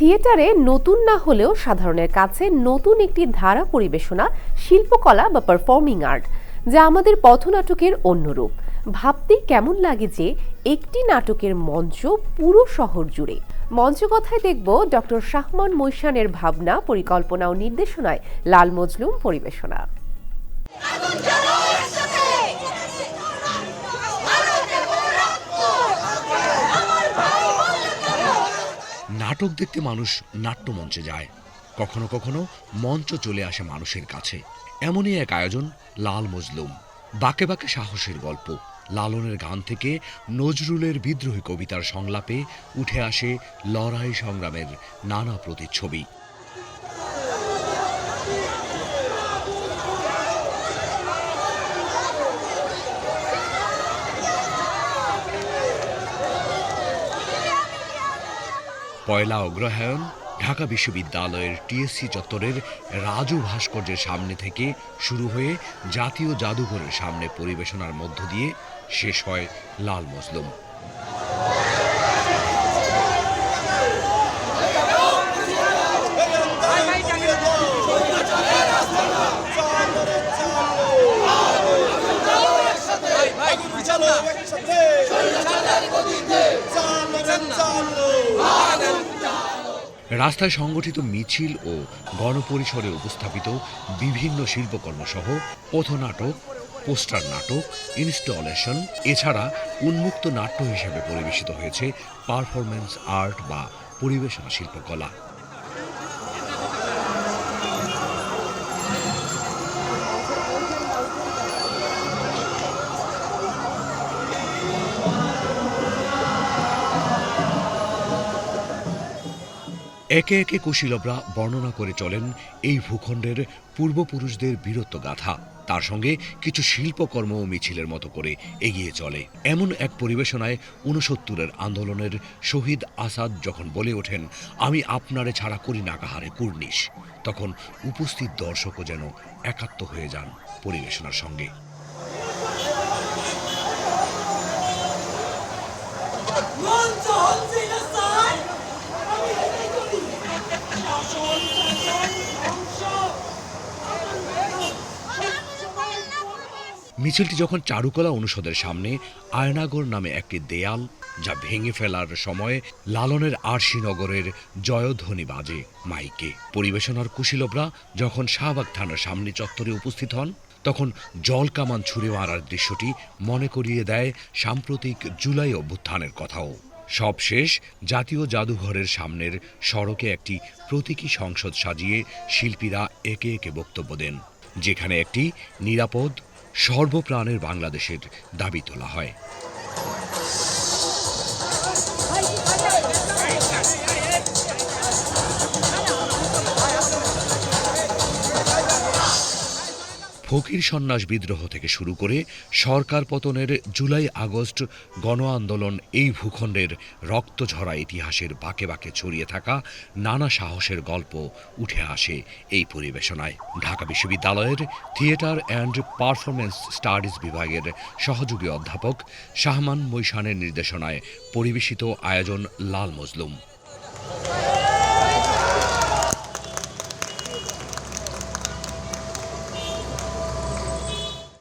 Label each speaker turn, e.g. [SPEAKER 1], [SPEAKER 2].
[SPEAKER 1] থিয়েটারে নতুন না হলেও সাধারণের কাছে নতুন একটি ধারা পরিবেশনা, শিল্পকলা বা পারফর্মিং আর্ট যা আমাদের পথনাটকের অন্য রূপ ভাবতেই কেমন লাগে যে একটি নাটকের মঞ্চ পুরো শহর জুড়ে? মঞ্চ কথায় দেখব ডক্টর শাহমান মৈশানের ভাবনা, পরিকল্পনা ও নির্দেশনায় লাল মজলুম পরিবেশনা।
[SPEAKER 2] নাটক দেখতে মানুষ নাট্যমঞ্চে যায়। কখনো কখনো মঞ্চ চলে আসে মানুষের কাছে। এমনই এক আয়োজন, লাল মজলুম। বাকে বাকে সাহসের গল্প। লালনের গান থেকে নজরুলের বিদ্রোহী কবিতার সংলাপে উঠে আসে লড়াই সংগ্রামের নানা প্রতিচ্ছবি। পয়লা অগ্রহায়ণ ঢাকা বিশ্ববিদ্যালয়ের টিএসসি চত্বরের রাজু ভাস্কর্যের সামনে থেকে শুরু হয়ে জাতীয় জাদুঘরের সামনে পরিবেশনার মধ্য দিয়ে শেষ হয় লাল মজলুম
[SPEAKER 3] চলো একসাথে চালো
[SPEAKER 2] রাস্তায় সংগঠিত মিছিল ও গণপরিসরে উপস্থাপিত বিভিন্ন শিল্পকর্ম শিল্পকর্মসহ পথনাটক পোস্টার নাটক, ইনস্টলেশন, এছাড়া উন্মুক্ত নাট্য হিসেবে পরিবেশিত হয়েছে পারফরমেন্স আর্ট বা পরিবেশনা শিল্পকলা। একে একে কুশীলবরা বর্ণনা করে চলেন এই ভূখণ্ডের পূর্বপুরুষদের বীরত্ব গাথা। তার সঙ্গে কিছু শিল্পকর্ম ও মিছিলের মতো করে এগিয়ে চলে। এমন এক পরিবেশনায় ঊনসত্তরের আন্দোলনের শহীদ আসাদ যখন বলে ওঠেন, আমি আপনারে ছাড়া করি না কাহারে কুর্নিশ। তখন উপস্থিত দর্শকও যেন একাত্ম হয়ে যান পরিবেশনার সঙ্গে
[SPEAKER 3] মঞ্চ হচ্ছে না স্যার আমি এটাই করি শাসন শাসন ধ্বংস
[SPEAKER 2] মিছিলটি যখন চারুকলা অনুষদের সামনে আয়নাগর নামে একটি দেয়াল যা ভেঙে ফেলার সময় লালনের আরশিনগরের জয়ধ্বনি বাজে মাইকে। পরিবেশনার কুশীলবরা যখন শাহবাগ থানার সামনে চত্বরে উপস্থিত হন, তখন জল কামান ছুড়ে মারার দৃশ্যটি মনে করিয়ে দেয় সাম্প্রতিক জুলাই অভ্যুত্থানের কথাও। সব শেষ জাতীয় জাদুঘরের সামনের সড়কে একটি প্রতীকী সংসদ সাজিয়ে শিল্পীরা একে একে বক্তব্য দেন, যেখানে একটি নিরাপদ সর্বপ্রাণের বাংলাদেশের দাবি তোলা হয়। ফকির সন্ন্যাস বিদ্রোহ থেকে শুরু করে সরকার পতনের জুলাই আগস্ট গণ আন্দোলন এই ভূখণ্ডের রক্তঝরা ইতিহাসের বাঁকে বাঁকে ছড়িয়ে থাকা নানা সাহসের গল্প উঠে আসে এই পরিবেশনায়। ঢাকা বিশ্ববিদ্যালয়ের থিয়েটার অ্যান্ড পারফরমেন্স স্টাডিজ বিভাগের সহযোগী অধ্যাপক শাহমান মৈশানের নির্দেশনায় পরিবেশিত আয়োজন লাল মজলুম।